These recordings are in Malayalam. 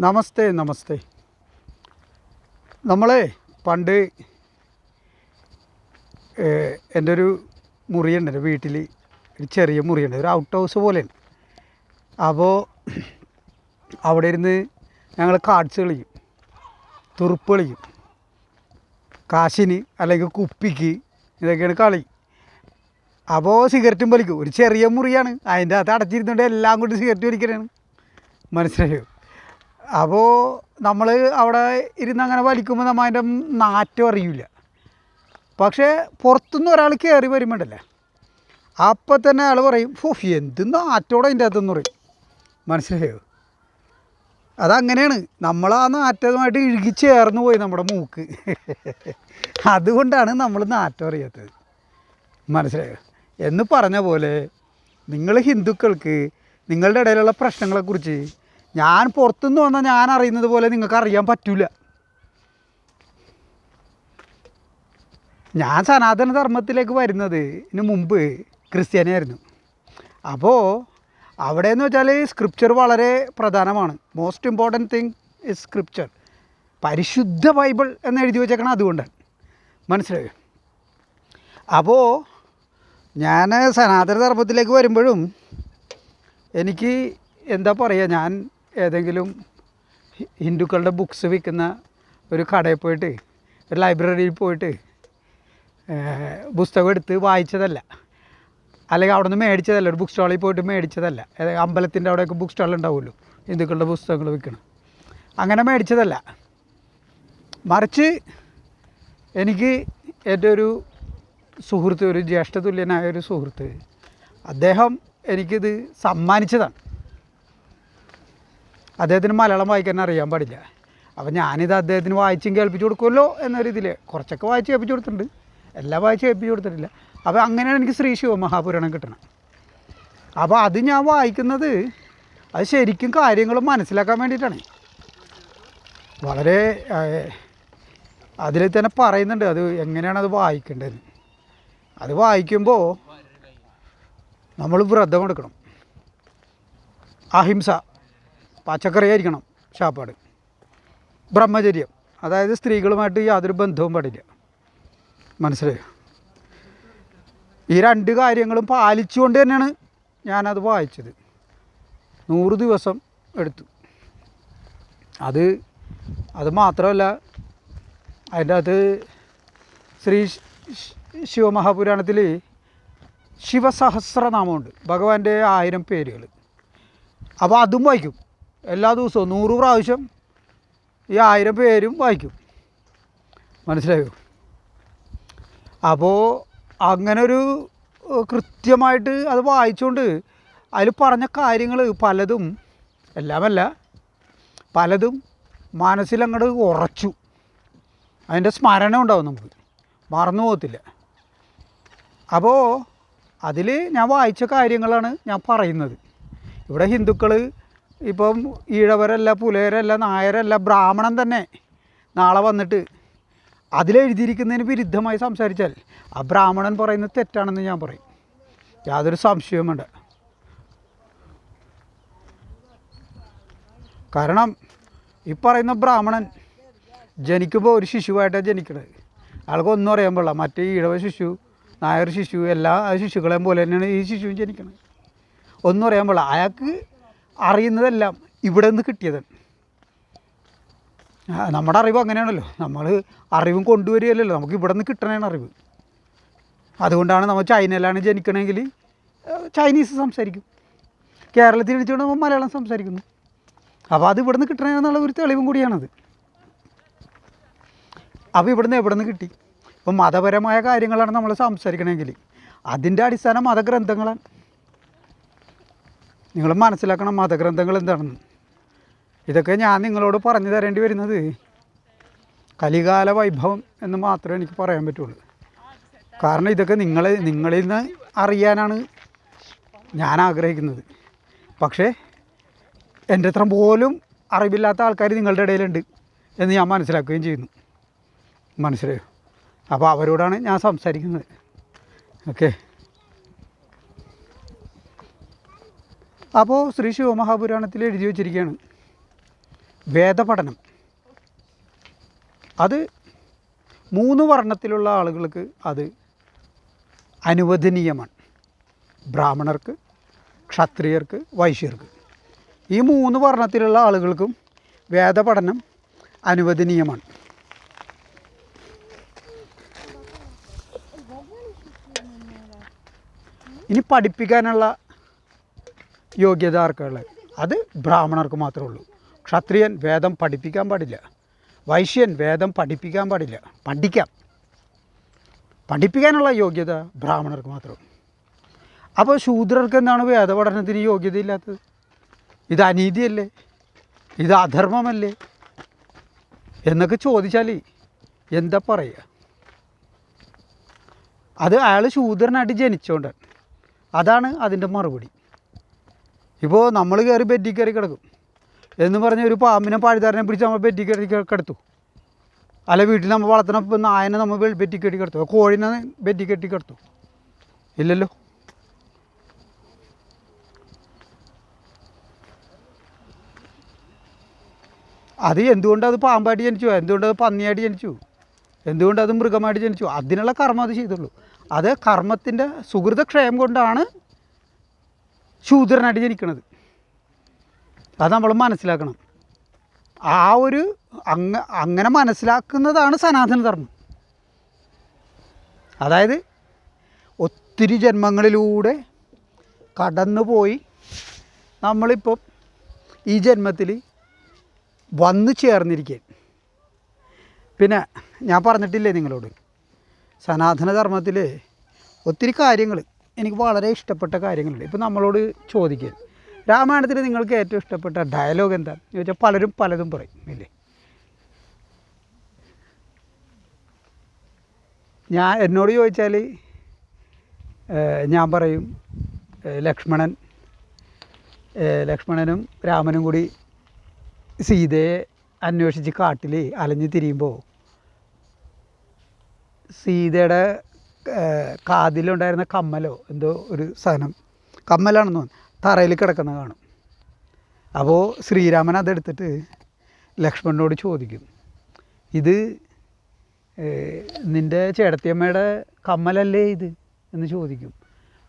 നമസ്തേ നമസ്തേ. നമ്മളെ പണ്ട് എന്റെ ഒരു മുറിയുണ്ട് വീട്ടിൽ ഒരു ചെറിയ മുറിയുണ്ട് ഒരു ഔട്ട് ഹൗസ് പോലെയാണ്. അപ്പോൾ അവിടെ ഇരുന്ന് ഞങ്ങൾ കാർഡ്സ് കളിക്കും തുറുപ്പ് കളിക്കും. കാശിന് അല്ലെങ്കിൽ കുപ്പിക്ക് ഇതൊക്കെയാണ് കളി. അപ്പോൾ സിഗരറ്റും വലിക്കും. ഒരു ചെറിയ മുറിയാണ്. അതിന്റെ അകത്ത് അടച്ചിരുന്നുകൊണ്ട് എല്ലാം കൊണ്ട് സിഗരറ്റ് വലിക്കലാണ്. മനസ്സിലായോ? അപ്പോൾ നമ്മൾ അവിടെ ഇരുന്ന് അങ്ങനെ വലിക്കുമ്പോൾ നമ്മൾ അതിന്റെ നാറ്റം അറിയില്ല പക്ഷേ പുറത്തുനിന്ന് ഒരാൾ കയറി വരുമ്പോണ്ടല്ലേ? അപ്പം തന്നെ അയാൾ പറയും ഫോ എന്ത് നാറ്റോടെ അതിന്റെ അകത്തെന്ന് പറയും. മനസ്സിലായോ? അതങ്ങനെയാണ്. നമ്മൾ ആ നാറ്റവുമായിട്ട് ഇഴുകി ചേർന്ന് പോയി നമ്മുടെ മൂക്ക്. അതുകൊണ്ടാണ് നമ്മൾ നാറ്റം അറിയാത്തത്. മനസ്സിലായോ? എന്ന് പറഞ്ഞ പോലെ നിങ്ങൾ ഹിന്ദുക്കൾക്ക് നിങ്ങളുടെ ഇടയിലുള്ള പ്രശ്നങ്ങളെക്കുറിച്ച് ഞാൻ പുറത്തുനിന്ന് വന്നാൽ ഞാൻ അറിയുന്നത് പോലെ നിങ്ങൾക്ക് അറിയാൻ പറ്റില്ല ഞാൻ സനാതന ധർമ്മത്തിലേക്ക് ഇതിന് മുമ്പ് ക്രിസ്ത്യാനിയായിരുന്നു. അപ്പോൾ അവിടെ എന്ന് വെച്ചാൽ സ്ക്രിപ്ചർ വളരെ പ്രധാനമാണ്. Most important thing is scripture പരിശുദ്ധ ബൈബിൾ എന്ന് എഴുതി വെച്ചേക്കണം അതുകൊണ്ടാണ്. മനസ്സിലായോ? അപ്പോൾ ഞാൻ സനാതന ധർമ്മത്തിലേക്ക് വരുമ്പോഴും എനിക്ക് എന്താ പറയുക ഞാൻ ഏതെങ്കിലും ഹിന്ദുക്കളുടെ ബുക്സ് വിൽക്കുന്ന ഒരു കടയിൽ പോയിട്ട് ഒരു ലൈബ്രറിയിൽ പോയിട്ട് പുസ്തകം എടുത്ത് വായിച്ചതല്ല. അല്ലെങ്കിൽ അവിടെ നിന്ന് മേടിച്ചതല്ല ഒരു ബുക്ക് സ്റ്റാളിൽ പോയിട്ട് മേടിച്ചതല്ല. അമ്പലത്തിന്റെ അവിടെയൊക്കെ ബുക്ക് സ്റ്റാൾ ഉണ്ടാവുമല്ലോ ഹിന്ദുക്കളുടെ പുസ്തകങ്ങൾ വിൽക്കണം. അങ്ങനെ മേടിച്ചതല്ല. മറിച്ച് എനിക്ക് എന്റെ ഒരു സുഹൃത്ത് ഒരു ജ്യേഷ്ഠ തുല്യനായ ഒരു സുഹൃത്ത് അദ്ദേഹം എനിക്കിത് സമ്മാനിച്ചതാണ്. അദ്ദേഹത്തിന് മലയാളം വായിക്കാൻ അറിയാൻ പാടില്ല. അപ്പോൾ ഞാനിത് അദ്ദേഹത്തിന് വായിച്ചും കേൾപ്പിച്ചു കൊടുക്കുമല്ലോ എന്നൊരു രീതിയിൽ കുറച്ചൊക്കെ വായിച്ച് കേൾപ്പിച്ചു കൊടുത്തിട്ടുണ്ട്. എല്ലാം വായിച്ച് കേൾപ്പിച്ചു കൊടുത്തിട്ടില്ല. അപ്പോൾ അങ്ങനെയാണ് എനിക്ക് ശ്രീ ശിവമഹാപുരാണം കിട്ടണം. അപ്പോൾ അത് ഞാൻ വായിക്കുന്നത് അത് ശരിക്കും കാര്യങ്ങൾ മനസ്സിലാക്കാൻ വേണ്ടിയിട്ടാണ്. വളരെ അതിൽ തന്നെ പറയുന്നുണ്ട് അത് എങ്ങനെയാണ് അത് വായിക്കേണ്ടത്. അത് വായിക്കുമ്പോൾ നമ്മൾ വ്രതം എടുക്കണം. അഹിംസ. പച്ചക്കറി ആയിരിക്കണം ചാപ്പാട് ബ്രഹ്മചര്യം. അതായത് സ്ത്രീകളുമായിട്ട് യാതൊരു ബന്ധവും പാടില്ല. മനസ്സിലായോ? ഈ രണ്ട് കാര്യങ്ങളും പാലിച്ചുകൊണ്ട് തന്നെയാണ് ഞാനത് വായിച്ചത്. നൂറ് ദിവസം എടുത്തു. അത് അത് മാത്രമല്ല അതിന്റെ അകത്ത് ശ്രീ ശിവമഹാപുരാണത്തിൽ ശിവസഹസ്രനാമമുണ്ട്. ഭഗവാന്റെ ആയിരം പേരുകൾ. അപ്പോൾ അതും വായിക്കും. എല്ലാ ദിവസവും നൂറ് പ്രാവശ്യം ഈ ആയിരം പേരും വായിക്കും. മനസ്സിലായോ? അപ്പോൾ അങ്ങനൊരു കൃത്യമായിട്ട് അത് വായിച്ചുകൊണ്ട് അതിൽ പറഞ്ഞ കാര്യങ്ങൾ പലതും എല്ലാമല്ല പലതും മനസ്സിലങ്ങോട്ട് ഉറച്ചു. അതിന്റെ സ്മരണ ഉണ്ടാവും നമുക്ക്. മറന്നു പോകത്തില്ല. അപ്പോൾ അതിൽ ഞാൻ വായിച്ച കാര്യങ്ങളാണ് ഞാൻ പറയുന്നത്. ഇവിടെ ഹിന്ദുക്കൾ ഇപ്പം ഈഴവരല്ല പുലയരല്ല നായരല്ല ബ്രാഹ്മണൻ തന്നെ നാളെ വന്നിട്ട് അതിലെഴുതിയിരിക്കുന്നതിന് വിരുദ്ധമായി സംസാരിച്ചാൽ ആ ബ്രാഹ്മണൻ പറയുന്നത് തെറ്റാണെന്ന് ഞാൻ പറയും. യാതൊരു സംശയവും വേണ്ട. കാരണം ഈ പറയുന്ന ബ്രാഹ്മണൻ ജനിക്കുമ്പോൾ ഒരു ശിശുവായിട്ടാണ് ജനിക്കുന്നത് അയാൾക്ക് ഒന്നും അറിയാൻ പാടില്ല. മറ്റേ ഈഴവ ശിശു നായർ ശിശു എല്ലാ ശിശുക്കളെയും പോലെ തന്നെയാണ് ഈ ശിശുവും ജനിക്കുന്നത് ഒന്നും അറിയാൻ പാടില്ല. അയാൾക്ക് അറിയുന്നതെല്ലാം ഇവിടെ നിന്ന് കിട്ടിയതാണ് നമ്മുടെ അറിവ് അങ്ങനെയാണല്ലോ. നമ്മൾ അറിവും കൊണ്ടുവരികയല്ലോ നമുക്ക് ഇവിടെ നിന്ന് കിട്ടണേണ് അറിവ്. അതുകൊണ്ടാണ് നമ്മൾ ചൈനയിലാണ് ജനിക്കണമെങ്കിൽ ചൈനീസ് സംസാരിക്കും. കേരളത്തിൽ ജനിച്ചുകൊണ്ട് നമ്മൾ മലയാളം സംസാരിക്കുന്നു. അപ്പോൾ അത് ഇവിടെ നിന്ന് കിട്ടണമെന്നുള്ള ഒരു തെളിവും കൂടിയാണത്. അപ്പോൾ ഇവിടുന്ന് എവിടെ നിന്ന് കിട്ടി? ഇപ്പം മതപരമായ കാര്യങ്ങളാണ് നമ്മൾ സംസാരിക്കണമെങ്കിൽ അതിന്റെ അടിസ്ഥാനം മതഗ്രന്ഥങ്ങളാണ്. നിങ്ങൾ മനസ്സിലാക്കണം മതഗ്രന്ഥങ്ങൾ എന്താണെന്ന് ഇതൊക്കെ ഞാൻ നിങ്ങളോട് പറഞ്ഞു തരേണ്ടി വരുന്നത്. കലികാല വൈഭവം എന്ന് മാത്രമേ എനിക്ക് പറയാൻ പറ്റുള്ളൂ. കാരണം ഇതൊക്കെ നിങ്ങളെ നിങ്ങളിൽ നിന്ന് അറിയാനാണ് ഞാൻ ആഗ്രഹിക്കുന്നത്. പക്ഷേ എന്റെ അത്ര പോലും അറിവില്ലാത്ത ആൾക്കാർ നിങ്ങളുടെ ഇടയിലുണ്ട് എന്ന് ഞാൻ മനസ്സിലാക്കുകയും ചെയ്യുന്നു. മനസ്സിലായോ? അപ്പോൾ അവരോടാണ് ഞാൻ സംസാരിക്കുന്നത്. ഓക്കെ. അപ്പോൾ ശ്രീ ശിവമഹാപുരാണത്തിൽ എഴുതി വച്ചിരിക്കുകയാണ് വേദപഠനം. അത് മൂന്ന് വർണത്തിലുള്ള ആളുകൾക്ക് അത് അനുവദനീയമാണ്. ബ്രാഹ്മണർക്ക് ക്ഷത്രിയർക്ക് വൈശ്യർക്ക്. ഈ മൂന്ന് വർണത്തിലുള്ള ആളുകൾക്കും വേദപഠനം അനുവദനീയമാണ്. ഇനി പഠിപ്പിക്കാനുള്ള യോഗ്യത ആർക്കുള്ളത്? അത് ബ്രാഹ്മണർക്ക് മാത്രമേ ഉള്ളൂ. ക്ഷത്രിയൻ വേദം പഠിപ്പിക്കാൻ പാടില്ല. വൈശ്യൻ വേദം പഠിപ്പിക്കാൻ പാടില്ല. പഠിക്കാം. പഠിപ്പിക്കാനുള്ള യോഗ്യത ബ്രാഹ്മണർക്ക് മാത്രം. അപ്പോൾ ശൂദ്രർക്ക് എന്താണ് വേദപഠനത്തിന് യോഗ്യതയില്ലാത്തത്? ഇത് അനീതിയല്ലേ? ഇത് അധർമ്മമല്ലേ? എന്നൊക്കെ ചോദിച്ചാൽ എന്താ പറയുക? അത് അയാൾ ശൂദ്രനായിട്ട് ജനിച്ചുകൊണ്ടാണ് അതാണ് അതിന്റെ മറുപടി. ഇപ്പോൾ നമ്മൾ കയറി ബെറ്റി കയറി കിടക്കും. എന്ന് പറഞ്ഞ ഒരു പാമ്പിനെ പാഴുതാരനെ പിടിച്ച് നമ്മൾ ബെറ്റി കയറി കിടത്തു. അല്ല വീട്ടിൽ നമ്മൾ വളർത്തുന്ന ഇപ്പം നായനെ നമ്മൾ ബെറ്റി കെട്ടി കിടത്തു. കോഴിനെ ബെറ്റി കെട്ടി കിടത്തു. ഇല്ലല്ലോ? അത് എന്തുകൊണ്ട് അത് പാമ്പായിട്ട് ജനിച്ചു? എന്തുകൊണ്ട് അത് പന്നിയായിട്ട് ജനിച്ചു? എന്തുകൊണ്ട് അത് മൃഗമായിട്ട് ജനിച്ചു? അതിനുള്ള കർമ്മം അത് ചെയ്തുള്ളൂ. അത് കർമ്മത്തിന്റെ സുഹൃതക്ഷയം കൊണ്ടാണ് ശൂദ്രനായിട്ട് ജനിക്കണത്. അത് നമ്മൾ മനസ്സിലാക്കണം. ആ ഒരു അങ്ങ അങ്ങനെ മനസ്സിലാക്കുന്നതാണ് സനാതനധർമ്മം. അതായത് ഒത്തിരി ജന്മങ്ങളിലൂടെ കടന്നുപോയി നമ്മളിപ്പം ഈ ജന്മത്തിൽ വന്നു ചേർന്നിരിക്കുക പിന്നെ ഞാൻ പറഞ്ഞിട്ടില്ലേ നിങ്ങളോട്? സനാതനധർമ്മത്തിൽ ഒത്തിരി കാര്യങ്ങൾ എനിക്ക് വളരെ ഇഷ്ടപ്പെട്ട കാര്യങ്ങളുണ്ട്. ഇപ്പം നമ്മളോട് ചോദിക്കുക രാമായണത്തിൽ നിങ്ങൾക്ക് ഏറ്റവും ഇഷ്ടപ്പെട്ട ഡയലോഗ് എന്താ? എന്ന് ചോദിച്ചാൽ പലരും പലതും പറയും. ഇല്ലേ? ഞാൻ എന്നോട് ചോദിച്ചാൽ ഞാൻ പറയും ലക്ഷ്മണൻ ലക്ഷ്മണനും രാമനും കൂടി സീതയെ അന്വേഷിച്ച് കാട്ടിൽ അലഞ്ഞു തിരിയുമ്പോൾ സീതയുടെ കാതിലുണ്ടായിരുന്ന കമ്മലോ എന്തോ ഒരു സാധനം. കമ്മലാണെന്ന് തോന്നുന്നു. തറയിൽ കിടക്കുന്ന കാണും. അപ്പോൾ ശ്രീരാമൻ അതെടുത്തിട്ട് ലക്ഷ്മണനോട് ചോദിക്കും. ഇത് നിന്റെ ചേട്ടത്തിയമ്മയുടെ കമ്മലല്ലേ ഇത്? എന്ന് ചോദിക്കും.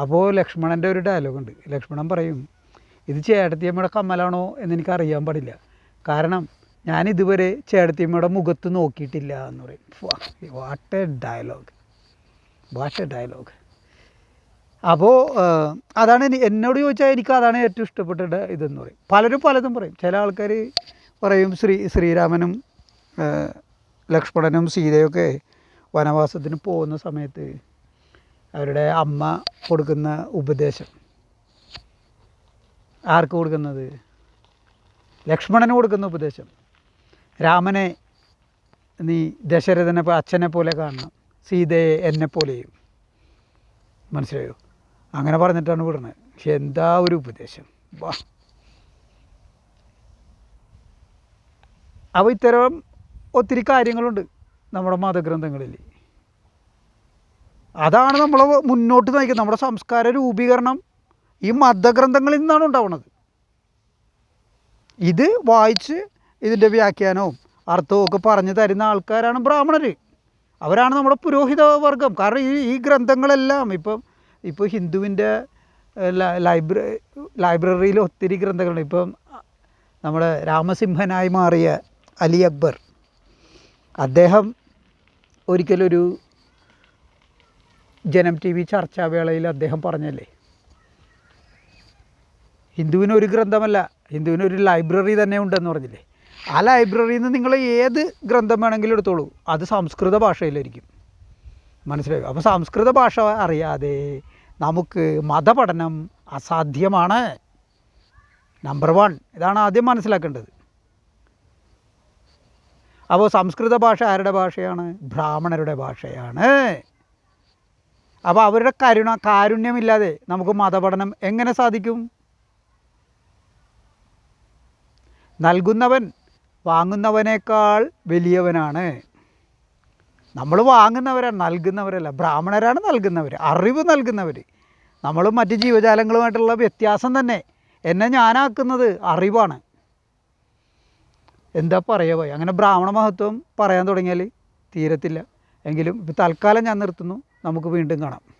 അപ്പോൾ ലക്ഷ്മണന്റെ ഒരു ഡയലോഗുണ്ട് ലക്ഷ്മണൻ പറയും ഇത് ചേട്ടത്തിയമ്മയുടെ കമ്മലാണോ എന്ന് എനിക്ക് അറിയാൻ പാടില്ല. കാരണം ഞാൻ ഇതുവരെ ചേട്ടത്തിയമ്മയുടെ മുഖത്ത് നോക്കിയിട്ടില്ല എന്ന് പറയും. What a dialogue a dialogue അപ്പോൾ അതാണ് എന്നോട് ചോദിച്ചാൽ എനിക്ക് അതാണ് ഏറ്റവും ഇഷ്ടപ്പെട്ട ഇതെന്ന് പറയും. പലരും പലതും പറയും. ചില ആൾക്കാർ പറയും ശ്രീ ശ്രീരാമനും ലക്ഷ്മണനും സീതയൊക്കെ വനവാസത്തിന് പോകുന്ന സമയത്ത് അവരുടെ അമ്മ കൊടുക്കുന്ന ഉപദേശം. ആർക്ക് കൊടുക്കുന്നത്? ലക്ഷ്മണന് കൊടുക്കുന്ന ഉപദേശം. രാമനെ നീ ദശരഥനെ അച്ഛനെ പോലെ കാണണം. സീതയെ എന്നെ പോലെയും മനസ്സിലായോ? അങ്ങനെ പറഞ്ഞിട്ടാണ് വിടുന്നത്. പക്ഷെ എന്താ ഒരു ഉപദേശം? വാ. അപ്പോൾ ഇത്തരം ഒത്തിരി കാര്യങ്ങളുണ്ട് നമ്മുടെ മതഗ്രന്ഥങ്ങളിൽ. അതാണ് നമ്മളെ മുന്നോട്ട് നയിക്കുന്നത്. നമ്മുടെ സംസ്കാര രൂപീകരണം ഈ മതഗ്രന്ഥങ്ങളിൽ നിന്നാണ് ഉണ്ടാവുന്നത്. ഇത് വായിച്ച് ഇതിന്റെ വ്യാഖ്യാനവും അർത്ഥവും ഒക്കെ പറഞ്ഞു തരുന്ന ആൾക്കാരാണ് ബ്രാഹ്മണർ അവരാണ് നമ്മുടെ പുരോഹിത വർഗം കാരണം ഈ ഈ ഗ്രന്ഥങ്ങളെല്ലാം ഇപ്പം ഇപ്പോൾ ഹിന്ദുവിന്റെ ലൈബ്രറി ലൈബ്രറിയിൽ ഒത്തിരി ഗ്രന്ഥങ്ങളുണ്ട്. ഇപ്പം നമ്മുടെ രാമസിംഹനായി മാറിയ അലി അക്ബർ അദ്ദേഹം ഒരിക്കലൊരു ജനം ടി വി ചർച്ചാവേളയിൽ അദ്ദേഹം പറഞ്ഞല്ലേ? ഹിന്ദുവിനൊരു ഗ്രന്ഥമല്ല ഹിന്ദുവിനൊരു ലൈബ്രറി തന്നെ ഉണ്ടെന്ന് പറഞ്ഞില്ലേ? ആ ലൈബ്രറിയിൽ നിന്ന് നിങ്ങൾ ഏത് ഗ്രന്ഥം വേണമെങ്കിലും എടുത്തോളൂ. അത് സംസ്കൃത ഭാഷയിലായിരിക്കും. മനസ്സിലായി? അപ്പോൾ സംസ്കൃത ഭാഷ അറിയാതെ നമുക്ക് മതപഠനം അസാധ്യമാണ്. നമ്പർ വൺ ഇതാണ് ആദ്യം മനസ്സിലാക്കേണ്ടത്. അപ്പോൾ സംസ്കൃത ഭാഷ ആരുടെ ഭാഷയാണ്? ബ്രാഹ്മണരുടെ ഭാഷയാണ്. അപ്പോൾ അവരുടെ കരുണ കാരുണ്യമില്ലാതെ നമുക്ക് മതപഠനം എങ്ങനെ സാധിക്കും? നൽകുന്നവൻ വാങ്ങുന്നവനേക്കാൾ വലിയവനാണ്. നമ്മൾ വാങ്ങുന്നവരാണ് നൽകുന്നവരല്ല. ബ്രാഹ്മണരാണ് നൽകുന്നവർ അറിവ് നൽകുന്നവർ നമ്മളും മറ്റ് ജീവജാലങ്ങളുമായിട്ടുള്ള വ്യത്യാസം തന്നെ. എന്നെ ഞാനാക്കുന്നത് അറിവാണ്. എന്താ പറയുക പോയി? അങ്ങനെ ബ്രാഹ്മണ മഹത്വം പറയാൻ തുടങ്ങിയാൽ തീരത്തില്ല. എങ്കിലും ഇപ്പം തൽക്കാലം ഞാൻ നിർത്തുന്നു. നമുക്ക് വീണ്ടും കാണാം.